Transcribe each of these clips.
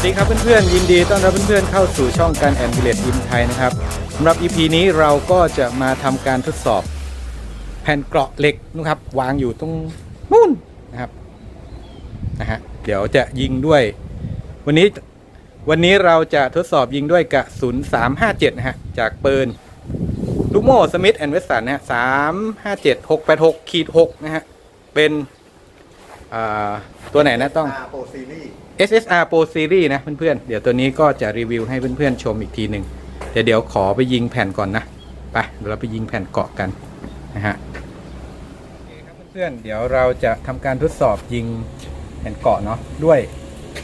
วัสดีครับเพื่อนๆยินดีต้อนรับเพื่อนๆเข้าสู่ช่องการแอนวิเลตอินไทยนะครับสำหรับ EP นี้เราก็จะมาทำการทดสอบ แผ่นเกราะเหล็กนะครับวางอยู่ตรงนู่นนะครับนะฮะเดี๋ยวจะยิงด้วย วันนี้วันนี้เราจะทดสอบยิงด้วยกระสุน357 นะฮะจากปืนลูกโม่สมิธแอนด์เวสสันนะฮะ357 686ขีด6นะฮะเป็นอ่าตัวไหนนะต้องโปรซีรีส์ SSR Pro Series นะเพื่อนๆ เดี๋ยวตัวนี้ก็จะรีวิวให้เพื่อนๆ ชมอีกทีหนึ่งแต่เดี๋ยวขอไปยิงแผ่นก่อนนะ ไปเดี๋ยวเราไปยิงแผ่นเกาะกันนะฮะโอเคครับเพื่อนๆ เดี๋ยวเราจะทำการทดสอบยิงแผ่นเกาะเนาะด้วย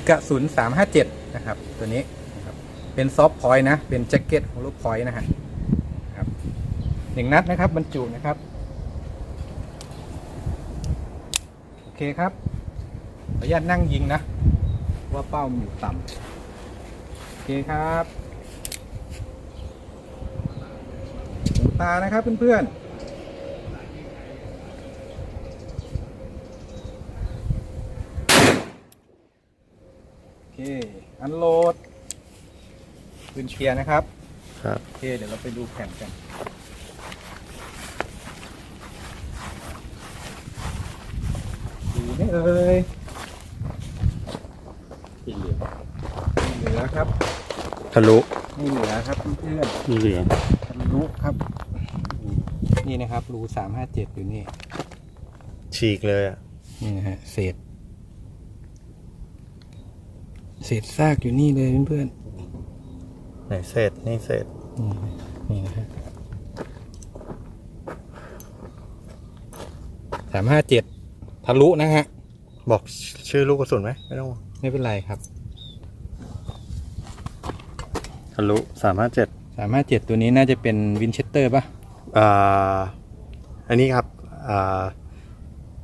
กระสุน 357 นะครับ ตัวนี้นะครับเป็นซอฟต์พอยต์นะ เป็นแจ็คเก็ตของลูกพอยต์นะฮะครับหนึ่งนัดนะครับบรรจุนะครับ โอเคครับขออนุญาตนั่งยิงนะ ว่าเป้ามันอยู่ต่ำโอเคครับหูตานะครับเพื่อนๆโอเค อันโหลดปืนเคลียร์นะครับ ครับ โอเค เดี๋ยวเราไปดูแผ่นกัน ดูไม่เอ่ย สีเหลือง ไม่เหลือ ครับทะลุไม่เหลือครับเพื่อนมีเหลืองๆทะลุครับ นี่นะครับรูสามห้าเจ็ดอยู่นี่ ฉีกเลยอะนี่นะฮะเศษ เศษซากอยู่นี่เลยเพื่อนไหนเศษนี่เศษๆนี่นี่นะฮะสามห้าเจ็ดทะลุนะฮะ บอกชื่อลูกกระสุนไหมไม่ต้องไม่เป็นไรครับ ทะลุสามห้าเจ็ดสามห้าเจ็ดตัวนี้น่าจะเป็นวินเชสเตอร์ป่ะอ่าอันนี้ครับอ่า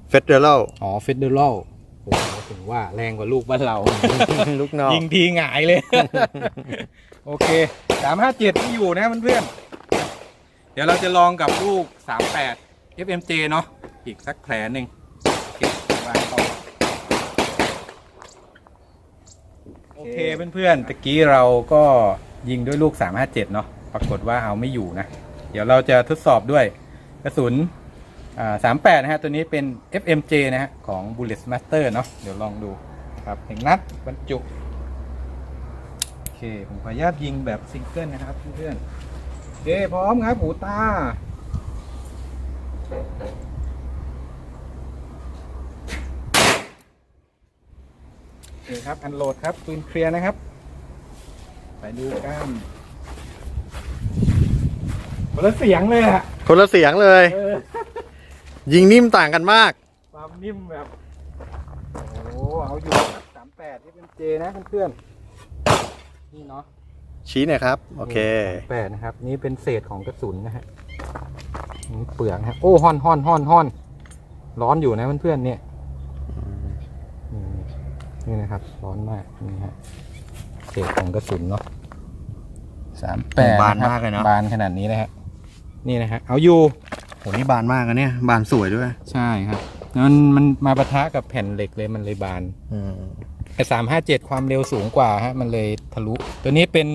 เฟเดอรัลอ๋อเฟเดอรัลโอ้โหถึงว่าแรงกว่าลูกบ้านเรา ลูกนอกยิงทีหงายเลย โอเคสามห้าเจ็ดที่อยู่นะเพื่อนๆเดี๋ยวเราจะลองกับลูกสามแปด FMJ เนาะอีกสักแผลหนึ่งโอเควางต่อโอเคเพื่อนๆตะกี้เราก็ ยิงด้วยลูก 357 เนาะปรากฏว่าเอาไม่อยู่นะ เดี๋ยวเราจะทดสอบด้วยกระสุน38 นะฮะ ตัวนี้เป็น FMJ นะฮะ ของ Bullet Master เนาะเดี๋ยวลองดูครับหนึ่งนัดบรรจุ โอเค ผมขออนุญาตยิงแบบซิงเกิลนะครับเพื่อนๆโอเค พร้อมครับ หูตาโอเคครับ อันโหลดครับปืนเคลียร์นะครับ ไปดูกันคนละเสียงเลยอะคนละเสียงเลย เออยิงนิ่มต่างกันมาก ความนิ่มแบบ โอ้โหเอาอยู่ครับสามแปดที่เป็นเจนะเพื่อนๆนี่เนาะชี้หน่อยครับ โอเค แปดนะครับ นี่เป็นเศษของกระสุนนะฮะนี่เปลือกนะฮะโอ้ฮ้อนฮ้อนฮ้อนฮ้อนร้อนอยู่นะเพื่อนๆเนี่ย นี่นี่นะครับ ร้อนมากนี่ฮะเศษของกระสุนเนาะ สามแปดบานมากเลยเนอะ บานขนาดนี้นะฮะนี่นะฮะเอาอยู่ โหนี่บานมากอะเนี่ยบานสวยด้วยใช่ครับมันมันมาปะทะกับแผ่นเหล็กเลยมันเลยบานอืมแต่สามห้าเจ็ดความเร็วสูงกว่าฮะมันเลยทะลุ ตัวนี้เป็น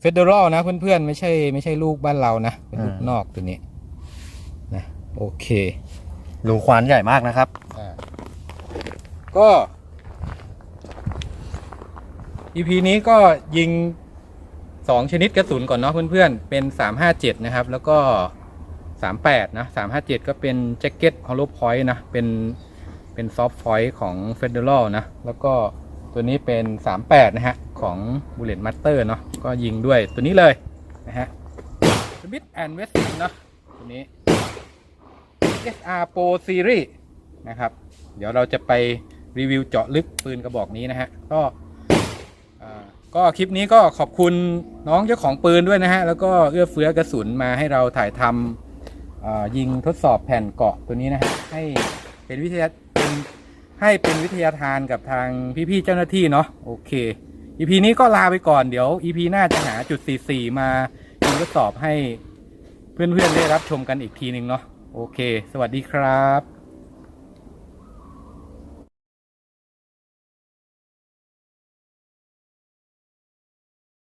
เฟเดอรัลนะเพื่อนๆ ไม่ใช่ไม่ใช่ลูกบ้านเรานะ เป็นลูกนอกตัวนี้นะโอเค รูควานใหญ่มากนะครับ อ่าก็ EP นี้ก็ยิง สองชนิดกระสุนก่อนเนาะเพื่อนๆ เป็นสามห้าเจ็ดนะครับ แล้วก็สามแปดนะสามห้าเจ็ดก็เป็นแจ็คเก็ตฮอลโลพอยต์นะ เป็นเป็นซอฟต์พอยต์ของ Federal นะ แล้วก็ตัวนี้เป็น 38 นะฮะ ของ Bullet Master เนาะก็ยิงด้วยตัวนี้เลยนะฮะ Smith and Wesson เนาะตัวนี้ SR Pro Series นะครับ เดี๋ยวเราจะไปรีวิวเจาะลึกปืนกระบอกนี้นะฮะ ก็ ก็คลิปนี้ก็ขอบคุณน้องเจ้าของปืนด้วยนะฮะ แล้วก็เอื้อเฟื้อกระสุนมาให้เราถ่ายทำอ่ายิงทดสอบแผ่นเกาะตัวนี้นะฮะให้เป็นวิทยาเป็นให้เป็นวิทยาทานกับทางพี่ๆเจ้าหน้าที่เนาะโอเค EP นี้ก็ลาไปก่อนเดี๋ยว EP หน้าจะหาจุด 44 มายิงทดสอบให้เพื่อนๆได้รับชมกันอีกทีหนึ่งเนาะโอเค สวัสดีครับ